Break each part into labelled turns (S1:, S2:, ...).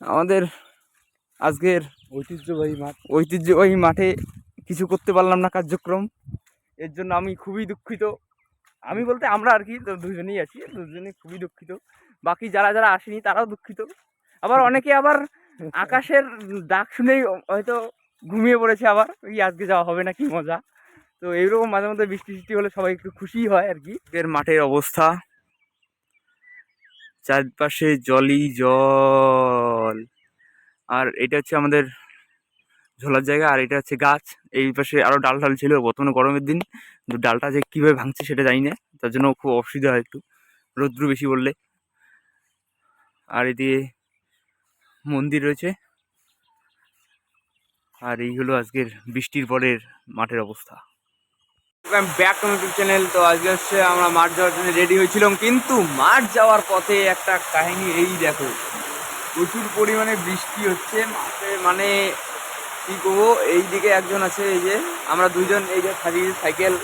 S1: আমাদের আজকের
S2: ঐতিহ্যবাহী মাঠ।
S1: ঐতিহ্যবাহী মাঠে কিছু করতে পারলাম না কার্যক্রম। এর জন্য আমি খুবই দুঃখিত। আমি বলতে আমরা আর কি তো দুজনেই আছি দুজনেই খুবই দুঃখিত। বাকি যারা যারা আসেনি তারাও দুঃখিত। আবার অনেকে আবার আকাশের ডাক শুনেই হয়তো ঘুমিয়ে পড়েছে আবার ওই আজকে যাওয়া হবে না কি মজা। তো এইরকম মাঝে মধ্যে বৃষ্টি বৃষ্টি হলে সবাই একটু খুশি হয় আর কি। এর মাঠের অবস্থা। চারপাশে জলই জল। আর এটা হচ্ছে আমাদের ঝোলার জায়গা, আর এটা হচ্ছে গাছ। এই পাশে আরও ডাল টাল ছিল, বর্তমানে গরমের দিন। ডালটা যে কীভাবে ভাঙছে সেটা জানি না, তার জন্য খুব অসুবিধা হয় একটু, রৌদ্র বেশি বললে আর এদিকে মন্দির রয়েছে। আর এই হলো আজকের বৃষ্টির পরের মাঠের অবস্থা। ব্যাক টু ইউটিউব চ্যানেল তো আজকে হচ্ছে আমরা মাঠ যাওয়ার জন্য রেডি হয়েছিলাম, কিন্তু মাঠ যাওয়ার পথে একটা কাহিনী এই দেখো। প্রচুর পরিমাণে বৃষ্টি হচ্ছে মাঠে মানে কি করব? এই দিকে একজন আছে, এই যে আমরা দুজন এই যে থাকি সাইকেল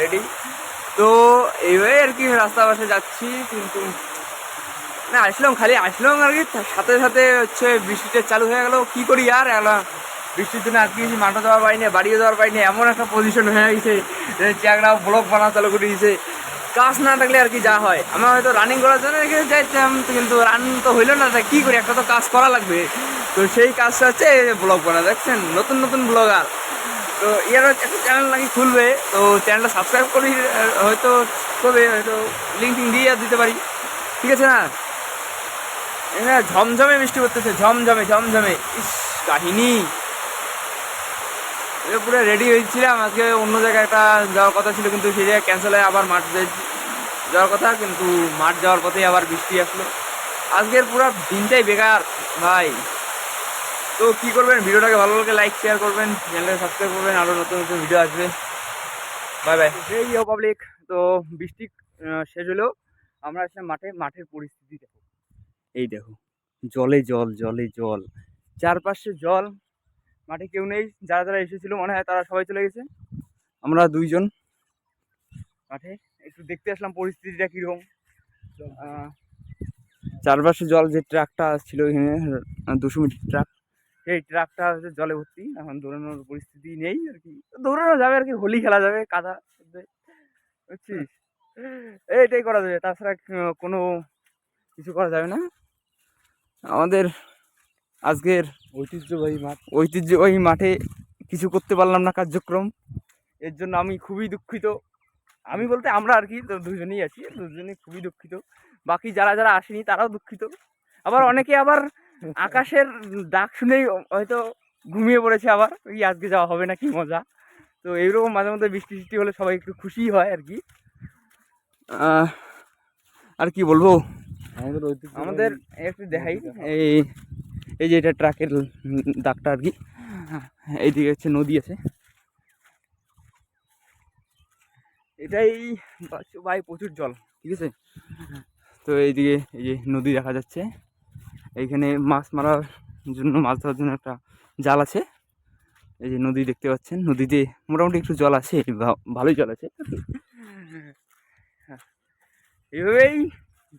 S1: রেডি তো এইভাবে আর কি রাস্তা পাশে যাচ্ছি, কিন্তু না, আসলাম, খালি আসলাম আর কি। সাথে সাথে হচ্ছে বৃষ্টিটা চালু হয়ে গেল। কি করি আর? বৃষ্টির জন্য আজকে কিছু মাঠে যাওয়ার পাইনি বাড়িও যাওয়ার পাইনি এমন একটা পজিশন হয়ে গেছে যে চ্যাংরা ব্লক বানা চালু করে দিয়েছে। কাজ না থাকলে আর কি যা হয়। আমরা হয়তো রানিং করার জন্য এখানে যাইতাম, কিন্তু রান তো হইল না কী করি? একটা তো কাজ করা লাগবে। তো সেই কাজটা হচ্ছে ব্লগ বানা দেখছেন? নতুন নতুন ব্লগার তো ইয়ার একটা চ্যানেল নাকি খুলবে, তো চ্যানেলটা সাবস্ক্রাইব করি, হয়তো করবে হয়তো লিঙ্ক দিয়ে দিতে পারি। ঠিক আছে না? এখানে ঝমঝমে বৃষ্টি করতেছে ঝমঝমে ঝমঝমে। ইস, কাহিনী। এ পুরো রেডি হয়েছিলাম। আজকে অন্য জায়গায় একটা যাওয়ার কথা ছিল, কিন্তু সেই জায়গায় ক্যান্সেল হয়ে আবার মাঠ যাওয়ার কথা, কিন্তু মাঠ যাওয়ার পথেই আবার বৃষ্টি আসলো। আজকের পুরো দিনটাই বেকার, ভাই। তো কি করবেন? ভিডিওটাকে ভালো লাগে লাইক শেয়ার করবেন চ্যানেলটাকে সাবস্ক্রাইব করবেন আরও নতুন নতুন ভিডিও আসবে। বাই বাই এই পাবলিক তো বৃষ্টি শেষ হলেও আমরা আসলাম মাঠে, মাঠের পরিস্থিতি দেখো। এই দেখো, জলে জল জলে জল, চারপাশে জল। মাঠে কেউ নেই, যারা যারা এসেছিল, মনে হয় তারা সবাই চলে গেছে। আমরা দুইজন মাঠে। একটু দেখতে আসলাম পরিস্থিতিটা কীরকম। চারপাশে জল, যে ট্রাকটা ছিল এখানে, দুশো মিটার ট্রাক, সেই ট্রাকটা হচ্ছে জলে ভর্তি। এখন দৌড়ানোর পরিস্থিতি নেই আর কি। দৌড়ানো যাবে আর কি, হোলি খেলা যাবে, কাদা বুঝছিস? এইটাই করা যাবে। তাছাড়া কোনো কিছু করা যাবে না। আমাদের আজকের
S2: ঐতিহ্যবাহী মাঠ।
S1: ঐতিহ্যবাহী মাঠে কিছু করতে পারলাম না কার্যক্রম। এর জন্য আমি খুবই দুঃখিত। আমি বলতে আমরা আর কি তো দুজনেই আছি দুজনেই খুবই দুঃখিত। বাকি যারা যারা আসেনি তারাও দুঃখিত। আবার অনেকে আবার আকাশের ডাক শুনেই হয়তো ঘুমিয়ে পড়েছে আবার ওই আজকে যাওয়া হবে না কি মজা। তো এইরকম মাঝে মধ্যে বৃষ্টি বৃষ্টি হলে সবাই একটু খুশি হয় আর কি। আর কি বলব?
S2: আমাদের
S1: আমাদের একটু দেখাই। এই এই যে এটা ট্রাকের দাগটা আর কি। এইদিকে হচ্ছে নদী আছে। এটাই ভাই প্রচুর জল, ঠিক আছে? তো এইদিকে এই যে নদী দেখা যাচ্ছে। এইখানে মাছ মারার জন্য, মাছ ধরার জন্য একটা জাল আছে। এই যে নদী দেখতে পাচ্ছেন। নদীতে মোটামুটি একটু জল আছে ভালোই জল আছে। এইভাবেই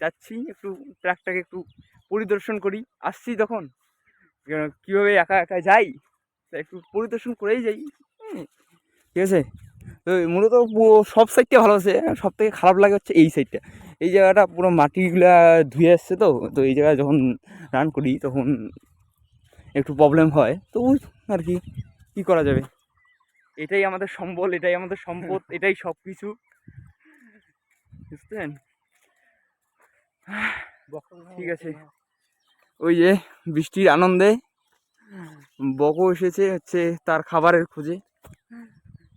S1: যাচ্ছি, একটু ট্র্যাকটাকে একটু পরিদর্শন করি। আসছি তখন কীভাবে একা একা যাই? তা একটু পরিদর্শন করেই যাই। ঠিক আছে? তো মূলত সব সাইডটা ভালো আছে সব থেকে খারাপ লাগে হচ্ছে এই সাইডটা এই জায়গাটা পুরো মাটিগুলা ধুয়ে আসছে তো তো এই জায়গায় যখন রান করি তখন একটু প্রবলেম হয়। তো আর কি কী করা যাবে? এটাই আমাদের সম্বল এটাই আমাদের সম্পদ এটাই সব কিছু বুঝতেন ঠিক আছে। ওই যে বৃষ্টির আনন্দে বকও এসেছে হচ্ছে তার খাবারের খোঁজে।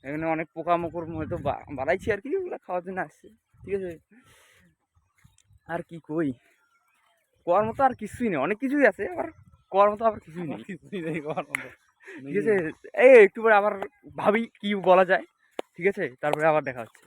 S1: এখানে অনেক পোকামাকড় হয়তো বাড়াইছে আর কি ওগুলো খাওয়ার জন্য আসছে ঠিক আছে? আর কি কই? করার মতো আর কিছুই নেই অনেক কিছুই আছে আবার করার মতো আবার কিছুই নেই।
S2: কিছুই নেই করার মতো।
S1: ঠিক আছে? এই একটু পরে আবার ভাবি কি বলা যায় ঠিক আছে? তারপরে আবার দেখা হচ্ছে।